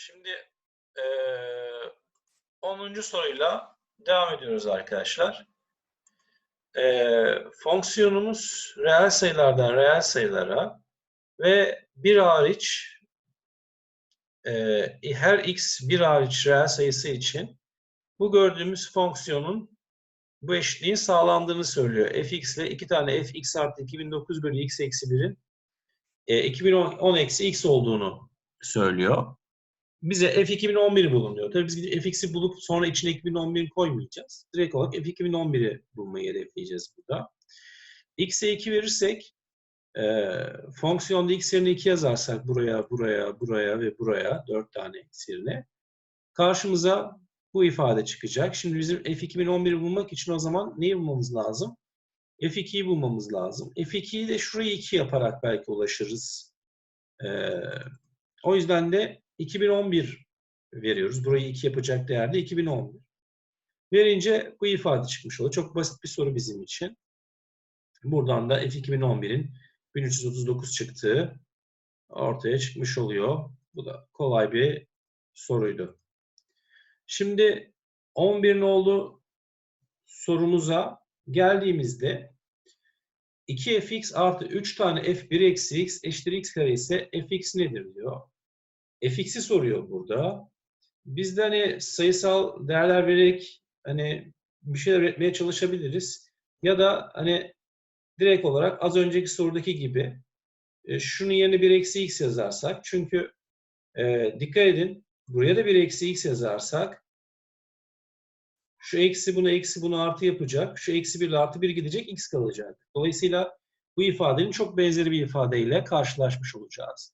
Şimdi eee 10. soruyla devam ediyoruz arkadaşlar. Eee, fonksiyonumuz reel sayılardan reel sayılara ve bir hariç eee, her x bir hariç reel sayısı için bu gördüğümüz fonksiyonun bu eşitliğin sağlandığını söylüyor. fx ile iki tane fx artı 2009 bölü x eksi 1'in e, 2010 eksi x olduğunu söylüyor. Bize f 2011 bulunuyor. Tabii biz gidip fx'i bulup sonra içine 2011 koymayacağız. Direkt olarak f 2011'i bulmayı hedefleyeceğiz burada. x'e 2 verirsek e, fonksiyonda x yerine 2 yazarsak buraya, buraya, buraya ve buraya 4 tane x yerine karşımıza bu ifade çıkacak. Şimdi bizim f 2011'i bulmak için o zaman neyi bulmamız lazım? F2'yi bulmamız lazım. F2'yi de şurayı 2 yaparak belki ulaşırız. Ee, o yüzden de 2011 veriyoruz. Burayı 2 yapacak değerde 2011. Verince bu ifade çıkmış oluyor. Çok basit bir soru bizim için. Buradan da F2011'in 1339 çıktığı ortaya çıkmış oluyor. Bu da kolay bir soruydu. Şimdi 11 oldu sorumuza geldiğimizde 2fx artı 3 tane f1 eksi x eşittir x kare ise fx nedir diyor. Fx'i soruyor burada. Biz de hani sayısal değerler vererek hani bir şeyler üretmeye çalışabiliriz. Ya da hani direkt olarak az önceki sorudaki gibi e, şunun yerine 1 eksi x yazarsak çünkü e, dikkat edin buraya da 1 eksi x yazarsak şu eksi bunu eksi bunu artı yapacak. Şu eksi 1 ile artı 1 gidecek. X kalacak. Dolayısıyla bu ifadenin çok benzeri bir ifadeyle karşılaşmış olacağız.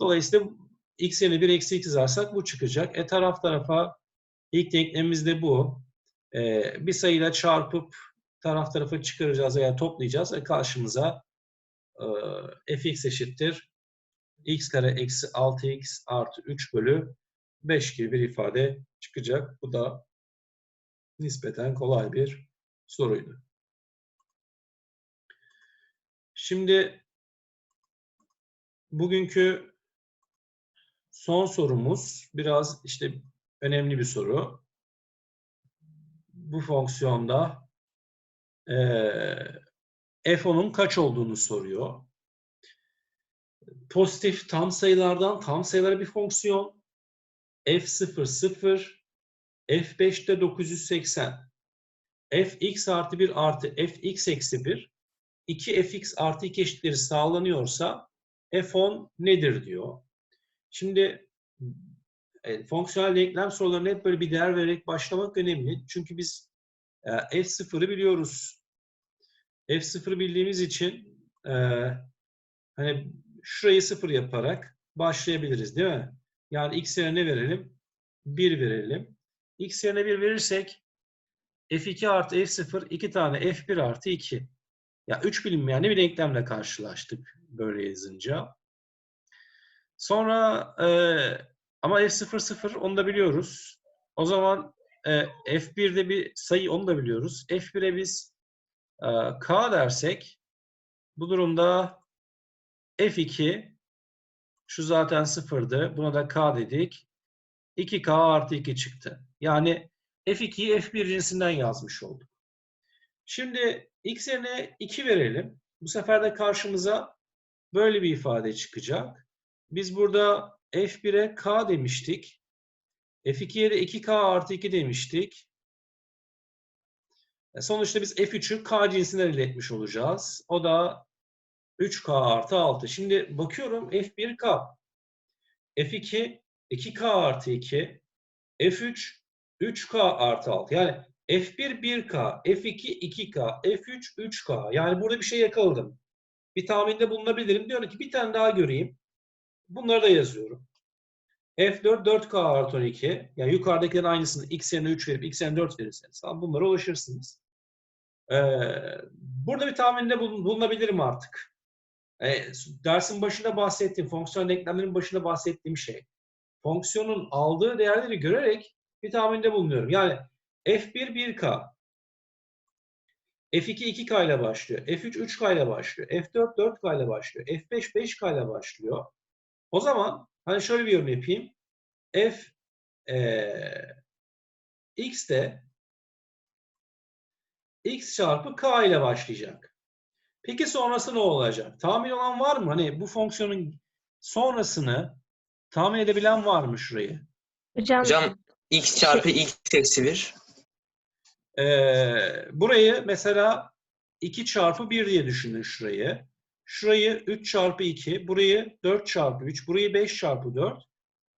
Dolayısıyla x yerine 1 eksi x yazarsak bu çıkacak. E taraf tarafa ilk denklemimiz de bu. E, bir sayıyla çarpıp taraf tarafa çıkaracağız veya toplayacağız. E, karşımıza e, fx eşittir x kare eksi 6x artı 3 bölü 5 gibi bir ifade çıkacak. Bu da nispeten kolay bir soruydu. Şimdi bugünkü son sorumuz biraz işte önemli bir soru. Bu fonksiyonda e, f10'un kaç olduğunu soruyor. Pozitif tam sayılardan tam sayılara bir fonksiyon. f0 0 f5'te 980 fx artı 1 artı fx eksi 1 2 fx artı 2 eşitleri sağlanıyorsa f10 nedir diyor. Şimdi e, fonksiyonel denklem sorularına hep böyle bir değer vererek başlamak önemli. Çünkü biz e, f0'ı biliyoruz. f0 bildiğimiz için e, hani şurayı 0 yaparak başlayabiliriz değil mi? Yani x yerine ne verelim? 1 verelim x yerine 1 verirsek f2 artı f0 2 tane f1 artı 2. Ya 3 bilinmeyenli bir denklemle karşılaştık böyle yazınca. Sonra e, ama f0 0 onu da biliyoruz. O zaman e, f1'de bir sayı onu da biliyoruz. f1'e biz e, k dersek bu durumda f2 şu zaten sıfırdı. Buna da k dedik. 2k artı 2 çıktı. Yani F2'yi F1 cinsinden yazmış olduk. Şimdi x yerine 2 verelim. Bu sefer de karşımıza böyle bir ifade çıkacak. Biz burada F1'e k demiştik. F2'ye de 2k artı 2 demiştik. E, sonuçta biz F3'ü k cinsinden elde etmiş olacağız. O da 3k artı 6. Şimdi bakıyorum F1 k. F2 2k artı 2. F3 3K artı 6. Yani F1 1K, F2 2K, F3 3K. Yani burada bir şey yakaladım. Bir tahminde bulunabilirim. Diyorum ki bir tane daha göreyim. Bunları da yazıyorum. F4 4K artı 12. Yani yukarıdakilerin aynısını x yerine 3 verip x yerine 4 verirseniz tamam bunlara ulaşırsınız. Ee, burada bir tahminde bulunabilirim artık. Ee, dersin başında bahsettiğim, fonksiyon denklemlerin başında bahsettiğim şey. Fonksiyonun aldığı değerleri görerek bir tahminde bulunuyorum. Yani F1 1K, F2 2K ile başlıyor, F3 3K ile başlıyor, F4 4K ile başlıyor, F5 5K ile başlıyor. O zaman hani şöyle bir yorum yapayım. f eee x de x çarpı k ile başlayacak. Peki sonrası ne olacak? Tahmin olan var mı? Hani bu fonksiyonun sonrasını tahmin edebilen var mı şurayı? Hocam, Hocam x çarpı x eksi 1. Ee, burayı mesela 2 çarpı 1 diye düşünün şurayı. Şurayı 3 çarpı 2, burayı 4 çarpı 3, burayı 5 çarpı 4.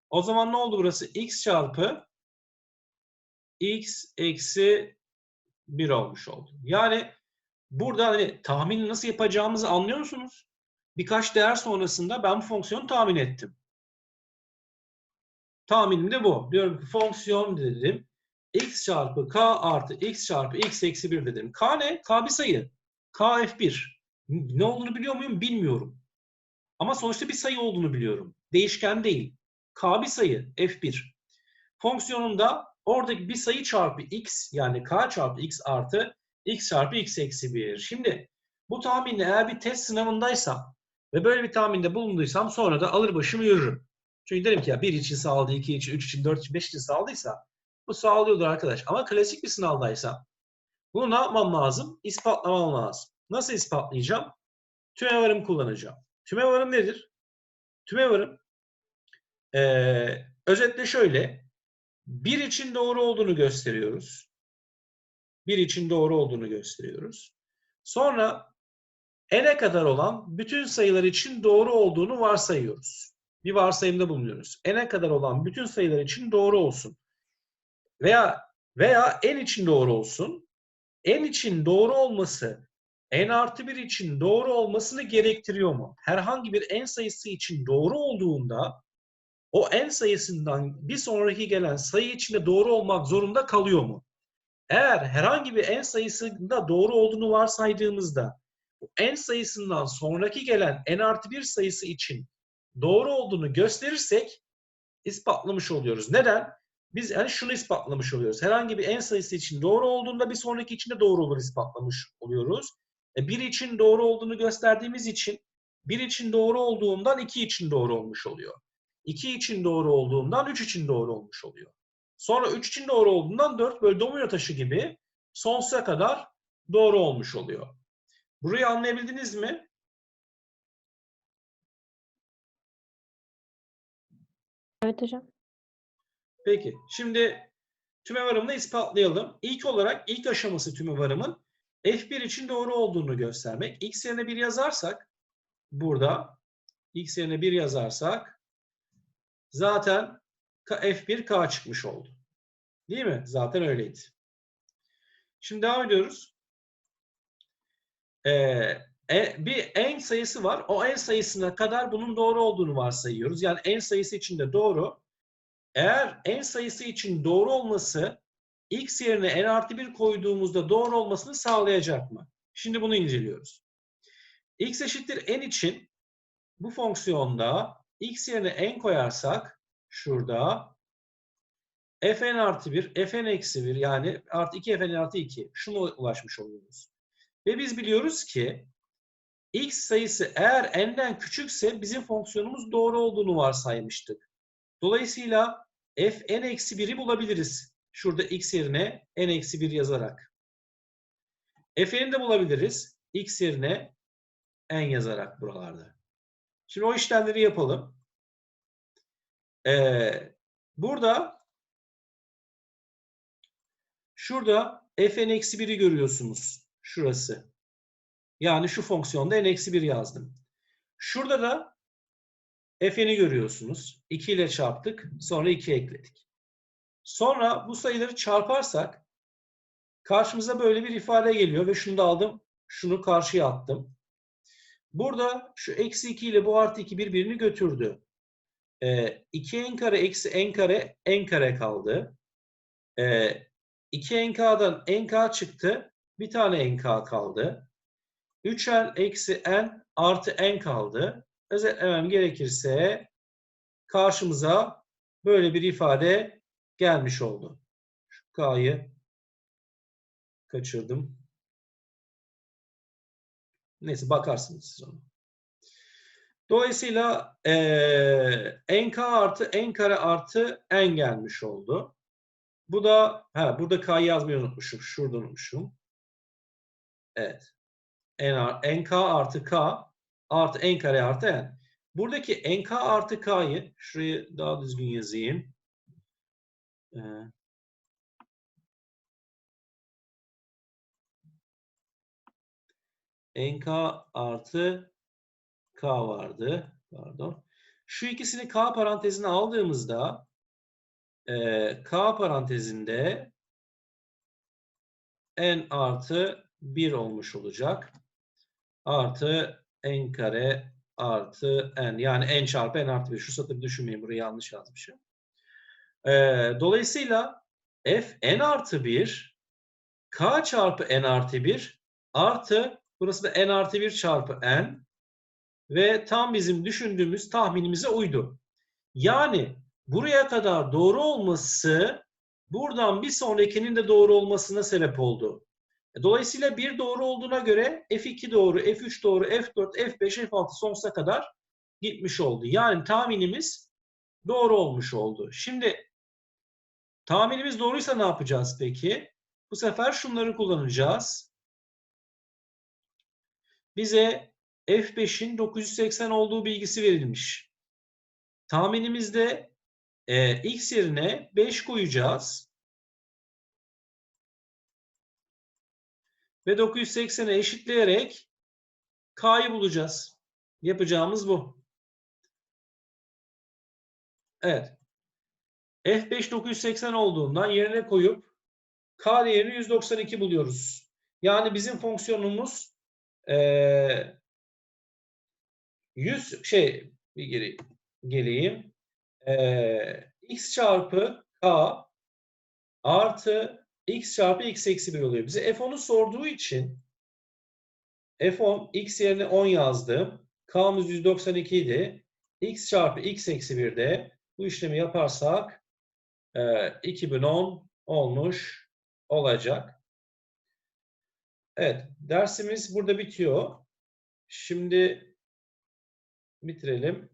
O zaman ne oldu burası? x çarpı x eksi 1 olmuş oldu. Yani burada hani tahmini nasıl yapacağımızı anlıyor musunuz? Birkaç değer sonrasında ben bu fonksiyonu tahmin ettim. Tahminim de bu. Diyorum ki fonksiyon dedim. x çarpı k artı x çarpı x eksi 1 dedim. k ne? k bir sayı. k f1. Ne olduğunu biliyor muyum? Bilmiyorum. Ama sonuçta bir sayı olduğunu biliyorum. Değişken değil. k bir sayı. f1. Fonksiyonunda oradaki bir sayı çarpı x yani k çarpı x artı x çarpı x eksi 1. Şimdi bu tahminle eğer bir test sınavındaysam ve böyle bir tahminde bulunduysam sonra da alır başımı yürürüm. Çünkü derim ki ya 1 için sağladı, 2 için, 3 için, 4 için, 5 için sağladıysa bu sağlıyordur arkadaş. Ama klasik bir sınavdaysa bunu ne yapmam lazım? İspatlamam lazım. Nasıl ispatlayacağım? Tümevarım kullanacağım. Tümevarım nedir? Tümevarım ee, özetle şöyle bir için doğru olduğunu gösteriyoruz. Bir için doğru olduğunu gösteriyoruz. Sonra n'e kadar olan bütün sayılar için doğru olduğunu varsayıyoruz. Bir varsayımda bulunuyoruz. n'e kadar olan bütün sayılar için doğru olsun. Veya veya n için doğru olsun. n için doğru olması n artı 1 için doğru olmasını gerektiriyor mu? Herhangi bir n sayısı için doğru olduğunda o n sayısından bir sonraki gelen sayı içinde doğru olmak zorunda kalıyor mu? Eğer herhangi bir n sayısında doğru olduğunu varsaydığımızda n sayısından sonraki gelen n artı 1 sayısı için doğru olduğunu gösterirsek ispatlamış oluyoruz. Neden? Biz yani şunu ispatlamış oluyoruz. Herhangi bir n sayısı için doğru olduğunda bir sonraki için de doğru olur ispatlamış oluyoruz. E, bir için doğru olduğunu gösterdiğimiz için bir için doğru olduğundan iki için doğru olmuş oluyor. 2 için doğru olduğundan 3 için doğru olmuş oluyor. Sonra 3 için doğru olduğundan 4 böyle domino taşı gibi sonsuza kadar doğru olmuş oluyor. Burayı anlayabildiniz mi? evet hocam. Peki. Şimdi tümevarımını ispatlayalım. İlk olarak ilk aşaması tümevarımın F1 için doğru olduğunu göstermek. X yerine 1 yazarsak burada X yerine 1 yazarsak zaten F1 K çıkmış oldu. Değil mi? Zaten öyleydi. Şimdi devam ediyoruz. Ee, e, bir n sayısı var. O n sayısına kadar bunun doğru olduğunu varsayıyoruz. Yani n sayısı için de doğru. Eğer n sayısı için doğru olması x yerine n artı 1 koyduğumuzda doğru olmasını sağlayacak mı? Şimdi bunu inceliyoruz. x eşittir n için bu fonksiyonda x yerine n koyarsak şurada fn artı 1, fn eksi 1 yani artı 2 fn artı 2 şuna ulaşmış oluyoruz. Ve biz biliyoruz ki x sayısı eğer n'den küçükse bizim fonksiyonumuz doğru olduğunu varsaymıştık. Dolayısıyla fn eksi 1'i bulabiliriz. Şurada x yerine n eksi 1 yazarak. fn'i de bulabiliriz. x yerine n yazarak buralarda. Şimdi o işlemleri yapalım. Ee, burada şurada fn eksi 1'i görüyorsunuz. Şurası. Yani şu fonksiyonda n eksi 1 yazdım. Şurada da fn'i görüyorsunuz. 2 ile çarptık. Sonra 2 ekledik. Sonra bu sayıları çarparsak karşımıza böyle bir ifade geliyor ve şunu da aldım. Şunu karşıya attım. Burada şu eksi 2 ile bu artı 2 birbirini götürdü. Ee, 2n kare eksi n kare n kare kaldı. Ee, 2nk'dan nk çıktı. Bir tane nk kaldı. 3n eksi n artı n kaldı. Özetlemem gerekirse karşımıza böyle bir ifade gelmiş oldu. Şu k'yı kaçırdım. Neyse bakarsınız siz ona. Dolayısıyla eee nk artı n kare artı n gelmiş oldu. Bu da ha burada k'yı yazmayı unutmuşum. Şurada unutmuşum. Evet. N, nk artı k artı n kare artı n. Buradaki nk artı k'yı şurayı daha düzgün yazayım. Ee, nk artı k vardı. Pardon. Şu ikisini k parantezine aldığımızda e, k parantezinde n artı 1 olmuş olacak. Artı n kare artı n. Yani n çarpı n artı 1. Şu satırı düşünmeyin. Burayı yanlış yazmışım. E, dolayısıyla f n artı 1 k çarpı n artı 1 artı burası da n artı 1 çarpı n ve tam bizim düşündüğümüz tahminimize uydu. Yani buraya kadar doğru olması buradan bir sonrakinin de doğru olmasına sebep oldu. E, Dolayısıyla bir doğru olduğuna göre F2 doğru, F3 doğru, F4, F5, F6 sonsuza kadar gitmiş oldu. Yani tahminimiz doğru olmuş oldu. Şimdi tahminimiz doğruysa ne yapacağız peki? Bu sefer şunları kullanacağız. Bize F5'in 980 olduğu bilgisi verilmiş. Tahminimizde e, x yerine 5 koyacağız. Ve 980'e eşitleyerek k'yı bulacağız. Yapacağımız bu. Evet. F5 980 olduğundan yerine koyup k değerini 192 buluyoruz. Yani bizim fonksiyonumuz eee 100 şey bir geri geleyim. Eee, x çarpı k artı x çarpı x eksi 1 oluyor. Bize f10'u sorduğu için f10 x yerine 10 yazdım. k'mız 192 idi. x çarpı x eksi 1'de bu işlemi yaparsak eee, 2010 olmuş olacak. Evet, dersimiz burada bitiyor. Şimdi bitirelim.